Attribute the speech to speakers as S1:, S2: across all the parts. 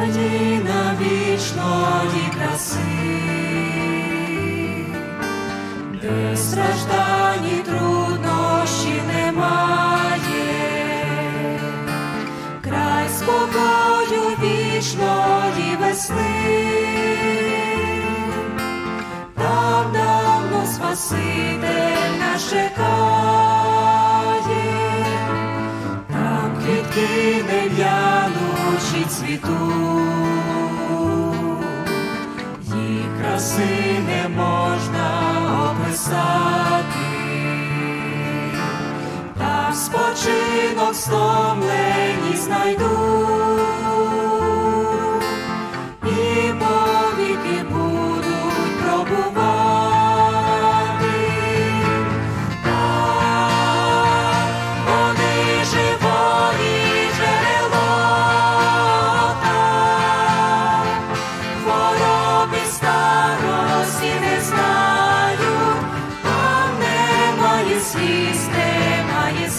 S1: країна вічної краси, де страждань і труднощі немає, край спокою вічної весни, там давно Спаситель нас чекає, там квітки не в'янучі цвітуть, краси не можна описати, та спочинок стомлені знайдуть, немає сліз, немає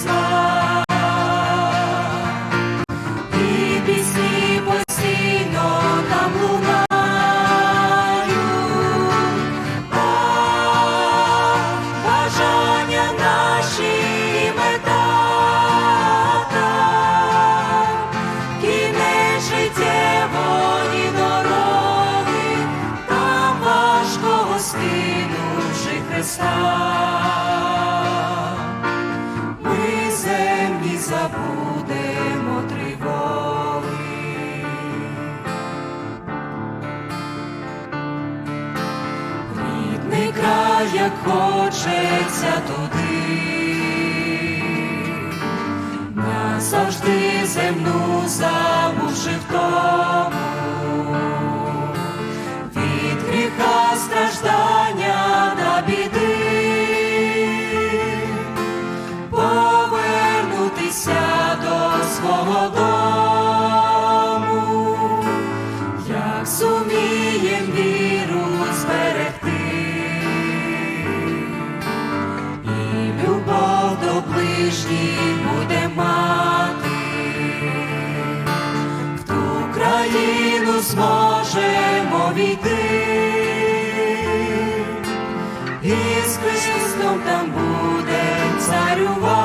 S1: як хочеться туди, назавжди земну забувши втому, від гріха страждання та біди. Повернутися до свого дому, як сумієм ближніх буде мати, в ту країну зможемо війти. І з Христом там буде царювати.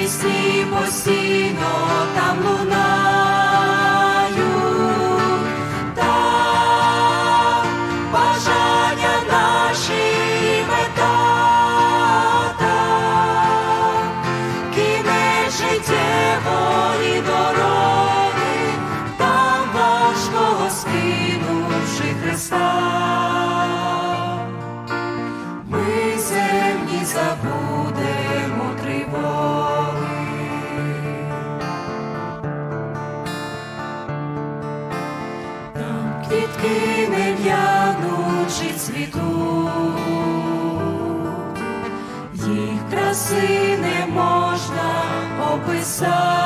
S1: Пісні постійно там лунають, там бажання наші мета, там кінець життєвої дороги, там важкого скинувши Христа. Квітки не в'янучі цвітуть, їх краси не можна описати.